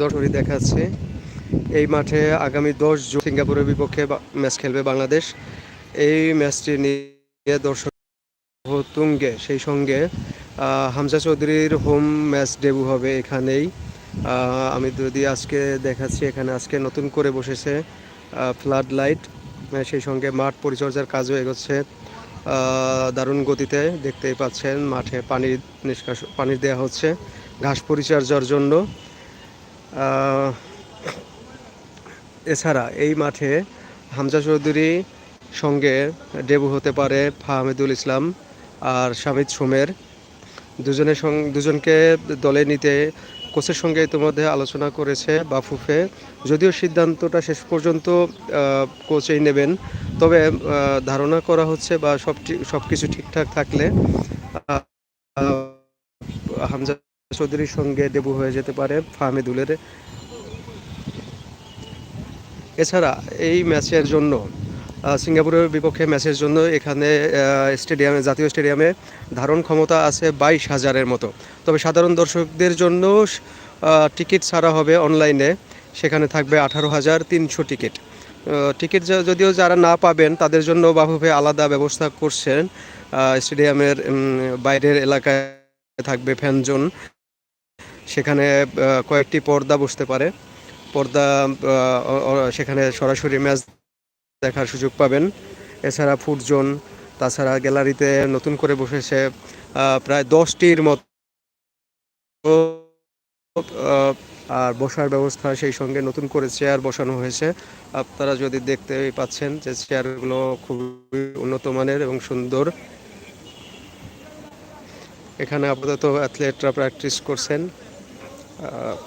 দশরি দেখাচ্ছে। এই মাঠে আগামী দশ জুন সিঙ্গাপুরের বিপক্ষে ম্যাচ খেলবে বাংলাদেশ। এই ম্যাচটি নিয়ে দর্শক তুঙ্গে সেই সঙ্গে হামজা চৌধুরীর হোম ম্যাচ ডেবু হবে এখানেই। আমি যদি আজকে দেখাচ্ছি, এখানে আজকে নতুন করে বসেছে ফ্লাড লাইট সেই সঙ্গে মাঠ পরিচর্যার কাজও এগোচ্ছে দারুণ গতিতে দেখতেই পাচ্ছেন, মাঠে পানির নিষ্কাশ পানি দেওয়া হচ্ছে, ঘাস পরিচর্যার জন্য। এছাড়া এই মাঠে হামজা চৌধুরী সঙ্গে ডেবু হতে পারে ফাহমেদুল ইসলাম আর শামিদ সোমের। দুজনের সঙ্গে দুজনকে দলে নিতে কোচের সঙ্গে ইতিমধ্যে আলোচনা করেছে বাফুফে। যদিও সিদ্ধান্তটা শেষ পর্যন্ত কোচেই নেবেন, তবে ধারণা করা হচ্ছে বা সব সব কিছু ঠিকঠাক থাকলে হামজা চৌধুরীর সঙ্গে ডেবু হয়ে যেতে পারে ফাহমেদুলের এছাড়া এই ম্যাচের জন্য সিঙ্গাপুরের বিপক্ষে ম্যাচের জন্য এখানে স্টেডিয়ামে, জাতীয় স্টেডিয়ামে ধারণ ক্ষমতা আছে বাইশ হাজারের মতো। তবে সাধারণ দর্শকদের জন্য টিকিট ছাড়া হবে অনলাইনে। সেখানে থাকবে আঠারো হাজার তিনশো টিকিট। টিকিট যদিও যারা না পাবেন, তাদের জন্য বাফুফে আলাদা ব্যবস্থা করছেন স্টেডিয়ামের বাইরের এলাকায় থাকবে ফ্যান জোন সেখানে কয়েকটি পর্দা বসতে পারে। পর্দা সেখানে সরাসরি ম্যাচ দেখার সুযোগ পাবেন। এছাড়া ফুড জোন, তাছাড়া গ্যালারিতে নতুন করে বসেছে প্রায় দশটির মতো আর বসার ব্যবস্থা সেই সঙ্গে নতুন করে চেয়ার বসানো হয়েছে। আপনারা যদি দেখতে পাচ্ছেন যে চেয়ারগুলো খুবই উন্নত মানের এবং সুন্দর। এখানে আপাতত অ্যাথলেটরা প্র্যাকটিস করছেন। 呃